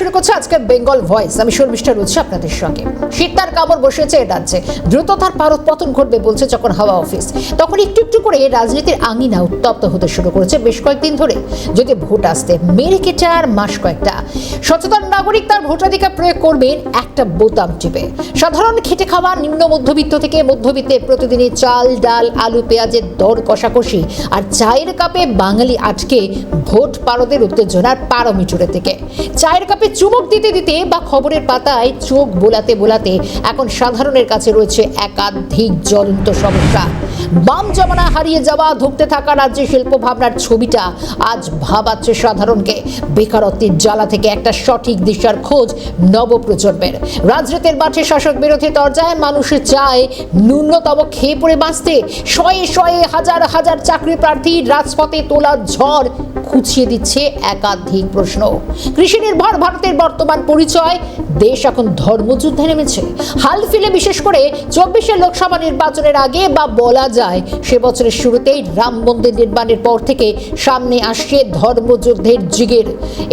শুরু করছে আজকে বেঙ্গল ভয়েস। আমি শর্মিষ্ঠা রয়েছে আপনাদের সঙ্গে। শীত তার কামড় বসেছে এ রাজ্যে। দ্রুত তার পারদ পতন ঘটবে বলছে যখন হাওয়া অফিস। তখন একটু একটু করে রাজনীতির আঙিনা উত্তপ্ত হতে শুরু করেছে বেশ কয়েকদিন ধরে। যদি ভোট আসতে মেরে কেটে আর মাস কয়েকটা। সচেতন নাগরিক তার ভোটাধিকার প্রয়োগ করবেন, একটা বোতাম টিপে। সাধারণ খেটে খাওয়া নিম্ন মধ্যবিত্ত থেকে মধ্যবিত্তে প্রতিদিনই চাল, ডাল, আলু, পেঁয়াজের দর কষাকষি আর চায়ের কাপে বাঙালি আটকে ভোট পারদের উত্তেজনার পারমিটরে থেকে চায়ের কাপে চুমুক দিতে দিতে বা খবরের পাতায় চোখ বোলাতে বোলাতে এখন সাধারণের কাছে রয়েছে একাধিক জ্বলন্ত সমস্যা বাম জমানা হারিয়ে যাওয়া, ধুঁকতে থাকা রাজ্যের শিল্প ভাবনার ছবিটা আজ ভাবাচ্ছে সাধারণকে। বেকারত্বের জ্বালা থেকে একটা সঠিক দিশার খোঁজ নবপ্রজন্মের। রাজনীতির মাঠে শাসক বিরোধী দরজায় মানুষের চায় ন্যূনতম খেয়ে পড়ে বাঁচতে। শয়ে শয়ে হাজার হাজার চাকরি প্রার্থী রাজপথে তোলা ঝড় খুঁচিয়ে দিচ্ছে একাধিক প্রশ্ন। কৃষি নির্ভর ভারতের বর্তমান পরিচয়, দেশ এখন ধর্মযুদ্ধে নেমেছে। হাল ফিলে বিশেষ করে চব্বিশের লোকসভা নির্বাচনের আগে বা বলা যায়। সে বছরের শুরুতেই রাম মন্দির নির্মাণের পর থেকে সামনে আসছে ধর্মযুদ্ধের জিগের।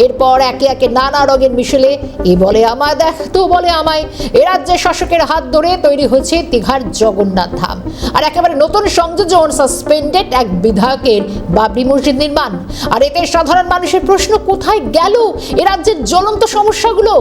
এরপর একে একে নানা রঙের মিশেলে, এ বলে আমায় দেখ, তো বলে আমায়। এ রাজ্যের শাসকের হাত ধরে তৈরি হয়েছে দীঘার জগন্নাথ ধাম। আর একেবারে নতুন সংযোজন সাসপেন্ডেড এক বিধায়কের বাবরি মসজিদ নির্মাণ। আর এতে সাধারণ মানুষের প্রশ্ন, কোথায় গেল? এ রাজ্যের জ্বলন্ত সমস্যাগুলো?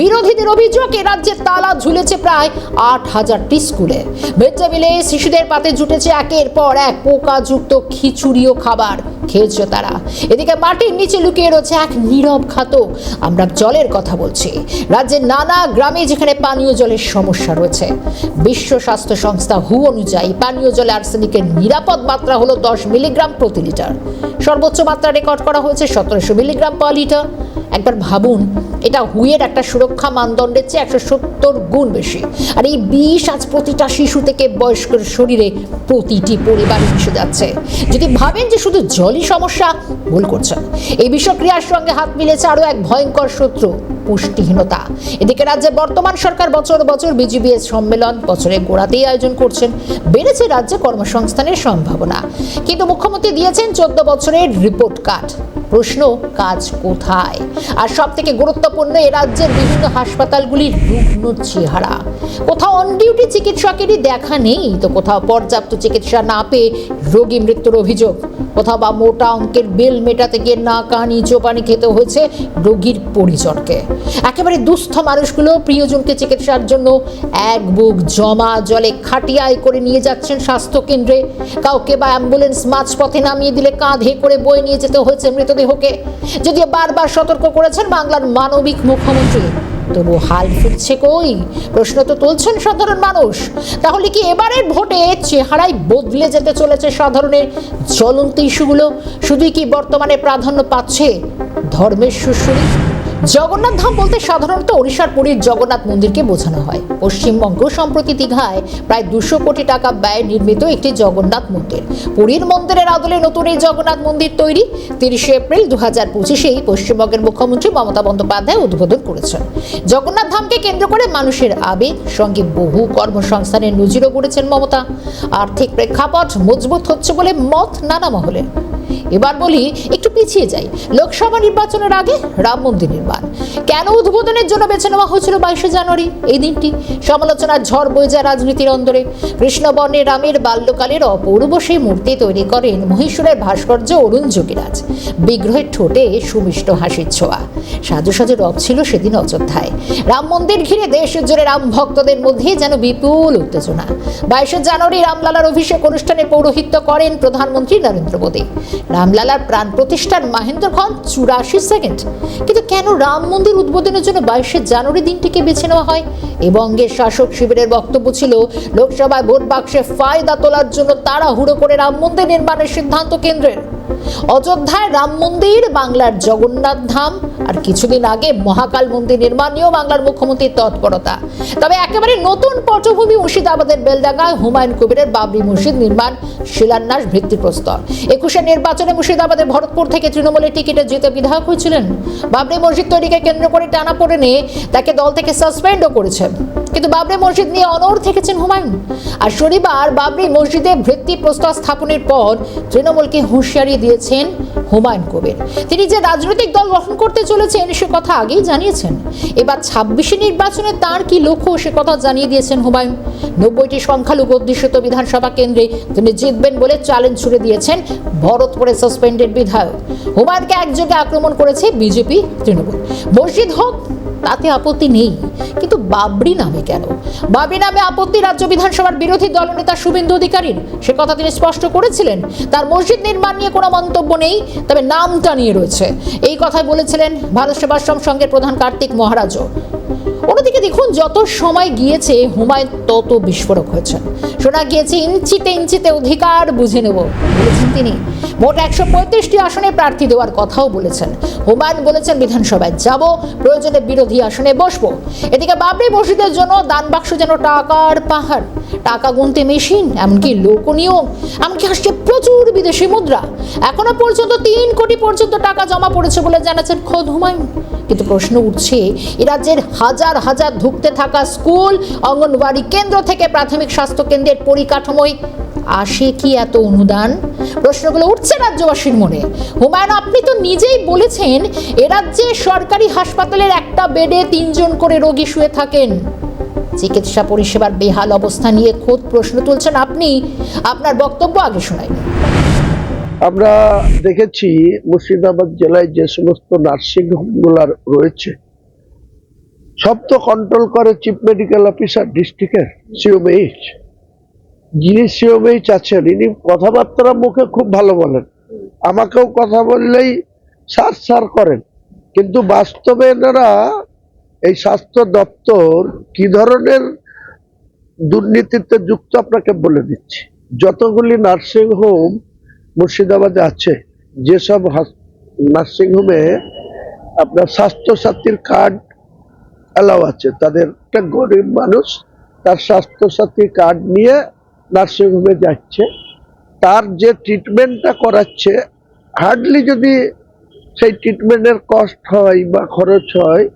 বিরোধীদের অভিযোগ, এ রাজ্যের তালা ঝুলেছে প্রায় আট হাজারটি স্কুলে। বেচে মিলে শিশুদের পাতে জুটেছে একের পর এক পোকাযুক্ত খিচুড়িও খাবার খেয়েছে তারা। এদিকে মাটির নিচে লুকিয়ে রয়েছে এক নীরব খাতক আমরা জলের কথা বলছি। রাজ্যের নানা গ্রামে যেখানে পানীয় জলের সমস্যা রয়েছে, বিশ্ব স্বাস্থ্য সংস্থা হু অনুযায়ী পানীয় জলে আর্সেনিকের নিরাপদ মাত্রা হলো দশ মিলিগ্রাম প্রতি লিটার। সর্বোচ্চ মাত্রা রেকর্ড করা হয়েছে সতেরোশো মিলিগ্রাম পার লিটার। একবার ভাবুন, এটা হুইয়ের একটা সুরক্ষা মানদণ্ডের চেয়ে একশো সত্তর গুণ বেশি। আর এই বিষ আজ প্রতিটা শিশু থেকে বয়স্কের শরীরে প্রতিটি পরিবারে মিশে যাচ্ছে। যদি ভাবেন যে শুধু জলই সমস্যা, ভুল করছেন। এই বিষক্রিয়ার সঙ্গে হাত মিলেছে আরও এক ভয়ঙ্কর শত্রু, পুষ্টিহীনতা। এদিকে রাজ্যে বর্তমান সরকার বছর বছর বিজিবিএস সম্মেলন বছরের গোড়াতেই আয়োজন করছেন। বেড়েছে রাজ্যে কর্মসংস্থানের সম্ভাবনা। কিন্তু মুখ্যমন্ত্রী দিয়েছেন চোদ্দ বছরের রিপোর্ট কার্ড। প্রশ্ন, কাজ কোথায়? আর সব থেকে গুরুত্বপূর্ণ, এ রাজ্যের বিভিন্ন হাসপাতালগুলির রুগ্ন চেহারা। কোথাও অন ডিউটি চিকিৎসকেরই দেখা নেই, তো কোথাও পর্যাপ্ত চিকিৎসা না পেয়ে রোগী মৃত্যুর অভিযোগ। কোথাও বা মোটা অঙ্কের বিল মেটাতে গিয়ে না কানি চোপানি খেতে হয়েছে রোগীর পরিজনকে। একেবারে দুস্থ মানুষগুলো প্রিয়জনকে চিকিৎসার জন্য এক বুক জমা জলে খাটিয়ায় করে নিয়ে যাচ্ছেন স্বাস্থ্য কেন্দ্রে কাউকে বা অ্যাম্বুলেন্স মাঝপথে নামিয়ে দিলে কাঁধে করে বয়ে নিয়ে যেতে হয়েছে মৃতদেহকে যদিও বারবার সতর্ক করেছেন বাংলার মানবিক মুখ্যমন্ত্রী। তবু হাল ফিরছে কই? প্রশ্ন তো তুলছেন সাধারণ মানুষ। তাহলে কি এবারের ভোটে চেহারায় বদলে যেতে চলেছে সাধারণের জ্বলন্ত ইস্যুগুলো? শুধুই কি বর্তমানে প্রাধান্য পাচ্ছে ধর্মের সুশ্রী জগন্নাথ ধাম বলতে সাধারণত ওড়িশার পুরীর জগন্নাথ মন্দিরকে বোঝানো হয়। পশ্চিমবঙ্গ সম্প্রতি দীঘায় প্রায় দুশো কোটি টাকা ব্যয় নির্মিত একটি জগন্নাথ মন্দির। পুরীর মন্দিরের আদলে নতুন এই জগন্নাথ মন্দির তৈরি। তিরিশে এপ্রিল দু হাজার পঁচিশেই পশ্চিমবঙ্গের মুখ্যমন্ত্রী মমতা বন্দ্যোপাধ্যায় উদ্বোধন করেছেন। জগন্নাথ ধামকে কেন্দ্র করে মানুষের আবেগ, সঙ্গে বহু কর্মসংস্থানের নজিরও করেছেন মমতা। আর্থিক প্রেক্ষাপট মজবুত হচ্ছে বলে মত নানা মহলের এবার বলি, একটু পিছিয়ে যাই। লোকসভা নির্বাচনের আগে রাম মন্দির নির্মাণ। কেন উদ্বোধনের জন্য বেছে নেওয়া হয়েছিল বাইশে জানুয়ারি? এই দিনটি সমালোচনার ঝড় বয়ে যায় রাজনীতির অন্দরে। কৃষ্ণবর্ণে রামের বাল্যকালের অপূর্ব সেই মূর্তি তৈরি করেন মহীশূরের ভাস্কর্য অরুণ যোগীরাজ। বিগ্রহের ঠোঁটে সুমিষ্ট হাসির ছোঁয়া। সাজু সাজু রব ছিল সেদিন অযোধ্যায়। রাম মন্দির ঘিরে দেশ জুড়ে রাম ভক্তদের মধ্যে যেন বিপুল উত্তেজনা। বাইশে জানুয়ারি রামলালার অভিষেক অনুষ্ঠানে পৌরোহিত্য করেন প্রধানমন্ত্রী নরেন্দ্র মোদী। রামলালার প্রাণ প্রতিষ্ঠান মাহেন্দ্র খন চুরাশি সেকেন্ড। কিন্তু কেন রাম মন্দির উদ্বোধনের জন্য বাইশে জানুয়ারি দিনটিকে বেছে নেওয়া হয়? এবং এর শাসক শিবিরের বক্তব্য ছিল, লোকসভায় ভোট বাক্সে ফায়দা তোলার জন্য তারা হুড়ো করে রাম মন্দির নির্মাণের সিদ্ধান্ত কেন্দ্রের। অযোধ্যায় রাম মন্দির, বাংলার জগন্নাথ ধাম, আর কিছুদিন আগে মহাকাল মন্দির নির্মাণ নিয়েও বাংলার মুখ্যমন্ত্রীর তৎপরতা। তবে একেবারে নতুন পটভূমি মুর্শিদাবাদের বেলডাঙ্গায় হুমায়ুন কবিরের বাবরি মসজিদ নির্মাণ শিলান্যাস ভিত্তিপ্রস্তর একুশে নির্বাচনে মুর্শিদাবাদের ভরতপুর থেকে তৃণমূলের টিকিটে জিতে বিধায়ক হয়েছিলেন। বাবরি মসজিদ তৈরিকে কেন্দ্র করে টানা পড়ে নিয়ে তাকে দল থেকে সাসপেন্ডও করেছেন। কিন্তু বাবরি মসজিদ নিয়ে অনড় থেকেছেন হুমায়ুন। আর শনিবার বাবরি মসজিদে ভিত্তি প্রস্তর স্থাপনের পর তৃণমূলকে হুঁশিয়ারি দিয়েছেন হুমায়ুন কবির। তিনি যে রাজনৈতিক দল গঠন করতে চলেছেন, সে কথা আগেই জানিয়েছেন। এবার ছাব্বিশে নির্বাচনে তার কি লক্ষ্য, সে কথা জানিয়ে দিয়েছেন হুমায়ুন। নব্বইটি সংখ্যালঘু অধ্যুষিত বিধানসভা কেন্দ্রে তিনি জিতবেন বলে চ্যালেঞ্জ ছুড়ে দিয়েছেন ভরতপুরে সাসপেন্ডেড বিধায়ক। হুমায়ুনকে একযোগে আক্রমণ করেছে বিজেপি, তৃণমূল। মসজিদ হক তাতে আপত্তি নেই। কিন্তু বাবরি নামে কেন? বাবরি নামে আপত্তি রাজ্য বিধানসভার বিরোধী দলনেতা শুভেন্দু অধিকারীর। সে কথা তিনি স্পষ্ট করেছিলেন। তার মসজিদ নির্মাণ নিয়ে কোনো মন্তব্য নেই, তবে নামটা নিয়ে রয়েছে। এই কথাই বলেছিলেন ভারত সেবাশ্রম সংঘের প্রধান কার্তিক মহারাজও। অন্যদিকে দেখুন, যত সময় গিয়েছে, হুমায়ুন তত বিস্ফোরক হয়েছেন। শোনা গিয়েছে, ইঞ্চিতে ইঞ্চিতে অধিকার বুঝে নেব, বলেছেন তিনি। মোট একশো পঁয়ত্রিশটি আসনে প্রার্থী দেওয়ার কথাও বলেছেন। হুমায়ুন বলেছেন, বিধানসভায় যাব, প্রয়োজনে বিরোধী আসনে বসবো। এদিকে বাবরি মসজিদের জন্য দান বাক্স যেন টাকার পাহাড়। টাকা গুনতে মেশিন, এমনকি লোকনিয়োগ এমনকি আসছে প্রচুর বিদেশি মুদ্রা। এখনও পর্যন্ত তিন কোটি পর্যন্ত টাকা জমা পড়েছে বলে জানাচ্ছেন খোদ হুমায়ুন। কিন্তু প্রশ্ন উঠছে, এ রাজ্যের হাজার হাজার হাজার ধুঁকতে থাকা স্কুল, অঙ্গনওয়াড়ি কেন্দ্র থেকে প্রাথমিক স্বাস্থ্য কেন্দ্রের পরিকাঠামোয়। আসে কি এত অনুদান? প্রশ্নগুলো উঠছে রাজ্যবাসীর মনে। হুমায়ুন, আপনি তো নিজেই বলেছেন, এ রাজ্যে সরকারি হাসপাতালের একটা বেডে তিনজন করে রোগী শুয়ে থাকেন। চিকিৎসা পরিষেবার বেহাল অবস্থা নিয়ে খোদ প্রশ্ন তুলছেন আপনি। আপনার বক্তব্য আগে শোনাই। আমরা দেখেছি মুর্শিদাবাদ জেলায় যে সমস্ত নার্সিং হোমগুলো রয়েছে সব তো কন্ট্রোল করে চিফ মেডিকেল অফিসার ডিস্ট্রিক্টের সিওমএইচ যিনি সিওমএইচ আছেন, ইনি কথাবার্তা মুখে খুব ভালো বলেন। আমাকেও কথা বললেই সার সার করেন। কিন্তু বাস্তবে এনারা এই স্বাস্থ্য দপ্তর কি ধরনের দুর্নীতিতে যুক্ত আপনাকে বলে দিচ্ছি? যতগুলি নার্সিং হোম মুর্শিদাবাদে আছে, যেসব নার্সিং হোমে আপনার স্বাস্থ্যসাথীর কার্ড অ্যালাউ আছে। তাদের একটা গরিব মানুষ, তার স্বাস্থ্যসাথী কার্ড নিয়ে নার্সিং হোমে যাচ্ছে। তার যে ট্রিটমেন্টটা করাচ্ছে, হার্ডলি যদি সেই ট্রিটমেন্টের কস্ট হয় বা খরচ হয়,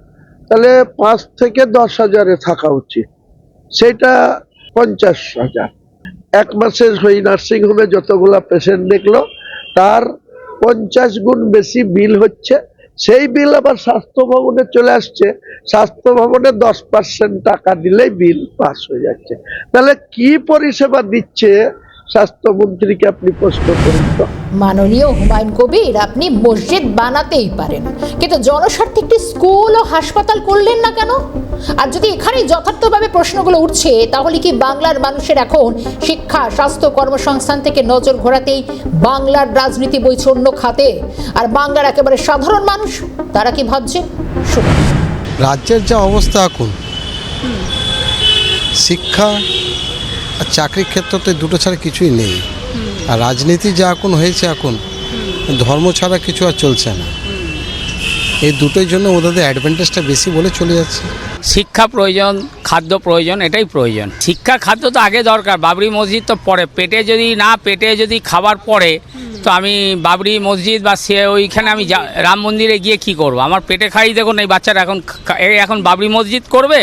তাহলে পাঁচ থেকে দশ হাজারে থাকা উচিত। সেটা পঞ্চাশ হাজার। এক মাসের ওই নার্সিং হোমে যতগুলা পেশেন্ট দেখল, তার পঞ্চাশ গুণ বেশি বিল হচ্ছে। সেই বিল আবার স্বাস্থ্য ভবনে চলে আসছে। স্বাস্থ্য ভবনে দশ পার্সেন্ট টাকা দিলেই বিল পাস হয়ে যাচ্ছে। তাহলে কি পরিষেবা দিচ্ছে? স্বাস্থ্যমন্ত্রীকে আপনি প্রশ্ন করুন মাননীয় হুমায়ুন কবির আপনি মসজিদ বানাতেই পারেন। কিন্তু জনস্বার্থে একটি স্কুল ও হাসপাতাল করলেন না কেন? আর যদি এখানে যথার্থভাবে প্রশ্নগুলো উঠছে তাহলে কি বাংলার মানুষের এখন শিক্ষা স্বাস্থ্য কর্মসংস্থান থেকে নজর ঘোরাতেই বাংলার রাজনীতি বইছে অন্য খাতে? আর বাংলার একেবারে সাধারণ মানুষ তারা কি ভাবছে? রাজ্যের যা অবস্থা এখন শিক্ষা আর চাকরির ক্ষেত্রতে দুটো ছাড়া কিছুই নেই। আর রাজনীতি যা এখন হয়েছে এখন, ধর্ম ছাড়া কিছু আর চলছে না। এই দুটোর জন্য ওদের অ্যাডভান্টেজটা বেশি বলে চলে যাচ্ছে। শিক্ষা প্রয়োজন, খাদ্য প্রয়োজন, এটাই প্রয়োজন। শিক্ষা খাদ্য তো আগে দরকার। বাবরি মসজিদ তো পরে। পেটে যদি না, পেটে যদি খাবার পড়ে, তো আমি বাবরি মসজিদ বা সে ওইখানে আমি রাম মন্দিরে গিয়ে কি করব? আমার পেটে খাই দেখুন, এই বাচ্চারা এখন এখন বাবরি মসজিদ করবে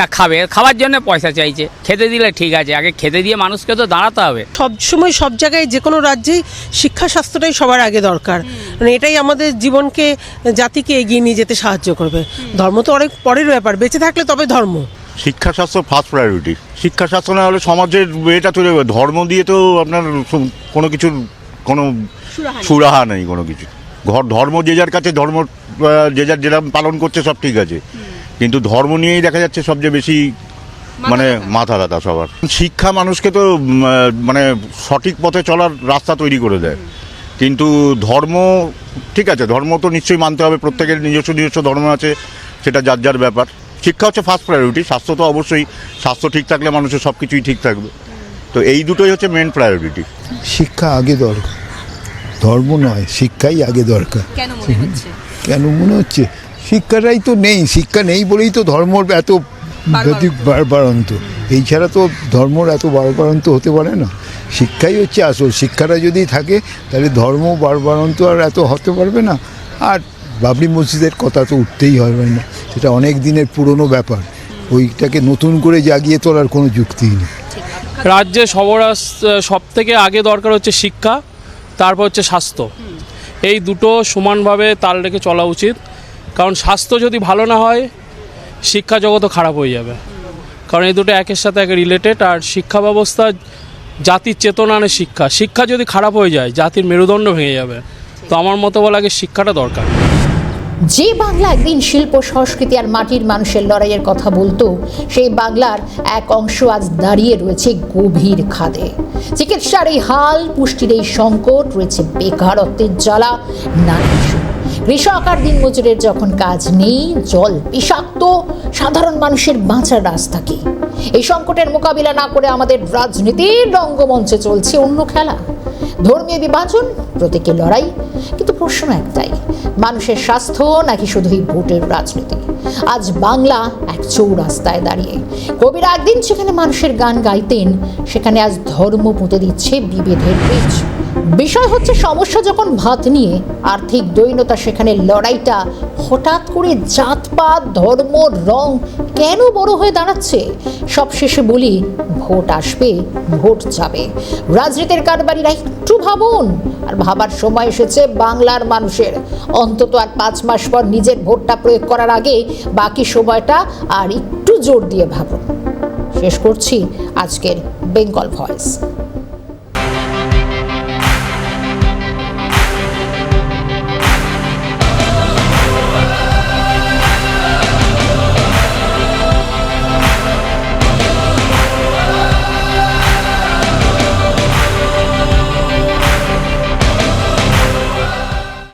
না খাবে। খাওয়ার জন্য পয়সা চাইছে। খেতে দিলে ঠিক আছে আগে খেতে দিয়ে মানুষকে তো দাঁড়াতে হবে। সব সময় সব জায়গায় যে কোনো রাজ্যেই শিক্ষা স্বাস্থ্যটাই সবার আগে দরকার। মানে এটাই আমাদের জীবনকে জাতিকে এগিয়ে নিয়ে যেতে সাহায্য করবে। ধর্ম তো অনেক পরের ব্যাপার বেঁচে থাকলে তবে ধর্ম। শিক্ষা স্বাস্থ্য ফার্স্ট প্রায়োরিটি শিক্ষা স্বাস্থ্য না হলে সমাজের এটা তৈরি হবে। ধর্ম দিয়ে তো আপনার কোনো কিছুর কোনো সুরাহা নেই। কোনো কিছু। ঘর ধর্ম যে যার কাছে ধর্ম যে যার যেরকম পালন করছে সব ঠিক আছে। কিন্তু ধর্ম নিয়েই দেখা যাচ্ছে সবচেয়ে বেশি মানে মাথা ব্যথা সবার। শিক্ষা মানুষকে তো মানে সঠিক পথে চলার রাস্তা তৈরি করে দেয়। কিন্তু ধর্ম ঠিক আছে ধর্ম তো নিশ্চয়ই মানতে হবে প্রত্যেকের নিজস্ব নিজস্ব ধর্ম আছে সেটা যার যার ব্যাপার। শিক্ষা হচ্ছে ফার্স্ট প্রায়োরিটি স্বাস্থ্য তো অবশ্যই স্বাস্থ্য ঠিক থাকলে মানুষের সব কিছুই ঠিক থাকবে। তো এই দুটোই হচ্ছে মেন প্রায়োরিটি শিক্ষা আগে দরকার। ধর্ম নয় শিক্ষাই আগে দরকার। কেন মনে হচ্ছে? কেন মনে হচ্ছে? শিক্ষাটাই তো নেই শিক্ষা নেই বলেই তো ধর্মর এত বাড়বাড়ন্ত এই ছাড়া তো ধর্মর এত বাড়বাড়ন্ত হতে পারে না। শিক্ষাই হচ্ছে আসল শিক্ষাটা যদি থাকে তাহলে ধর্ম বাড়বাড়ন্ত আর এত হতে পারবে না। আর বাবরি মসজিদের কথা তো উঠতেই হবে না সেটা অনেক দিনের পুরনো ব্যাপার। ওইটাকে নতুন করে জাগিয়ে তোলার কোনো যুক্তিই নেই। রাজ্যে সবরাস সব থেকে আগে দরকার হচ্ছে শিক্ষা তারপর হচ্ছে স্বাস্থ্য। এই দুটো সমানভাবে তাল রেখে চলা উচিত। কারণ স্বাস্থ্য যদি ভালো না হয়, শিক্ষা জগতও খারাপ হয়ে যাবে। কারণ এই দুটো একের সাথে একে রিলেটেড আর শিক্ষা ব্যবস্থা, জাতির চেতনা আনে শিক্ষা। শিক্ষা যদি খারাপ হয়ে যায়, জাতির মেরুদণ্ড ভেঙে যাবে। তো আমার মতো বলা আগে শিক্ষাটা দরকার। যে বাংলা একদিন শিল্প, সংস্কৃতি আর মাটির মানুষের লড়াইয়ের কথা বলতো, সেই বাংলার এক অংশ আজ দাঁড়িয়ে রয়েছে গভীর খাদে। চিকিৎসার এই হাল, পুষ্টির এই সংকট, রয়েছে বেকারত্বের জ্বালা, নারী। কৃষক আর দিনমজুরের যখন কাজ নেই, জল বিষাক্ত, সাধারণ মানুষের বাঁচার রাস্তা কি? এই সংকটের মোকাবিলা না করে আমাদের রাজনীতির রঙ্গমঞ্চে চলছে অন্য খেলা। ধর্মীয় বিভাজন, প্রতীকী লড়াই। কিন্তু প্রশ্ন একটাই, মানুষের স্বাস্থ্য নাকি শুধুই ভোটের রাজনীতি? আজ বাংলা এক চৌরাস্তায় দাঁড়িয়ে। কবিরা একদিন সেখানে মানুষের গান গাইতেন, সেখানে আজ ধর্ম পুঁতে দিচ্ছে বিভেদের বীজ। বিষয় হচ্ছে সমস্যা যখন ভাত নিয়ে আর্থিক দৈন্যতা সেখানে লড়াইটা হঠাৎ করে জাতপাত, ধর্ম, রং কেন বড় হয়ে দাঁড়াচ্ছে? সবশেষে বলি, ভোট আসবে, ভোট যাবে। রাজনীতির কারবারিরা একটু ভাবুন। আর ভাবার সময় এসেছে বাংলার মানুষের। অন্তত আর পাঁচ মাস পর নিজের ভোটটা প্রয়োগ করার আগে বাকি সময়টা আর একটু জোর দিয়ে ভাবুন। শেষ করছি আজকের বেঙ্গল ভয়েস।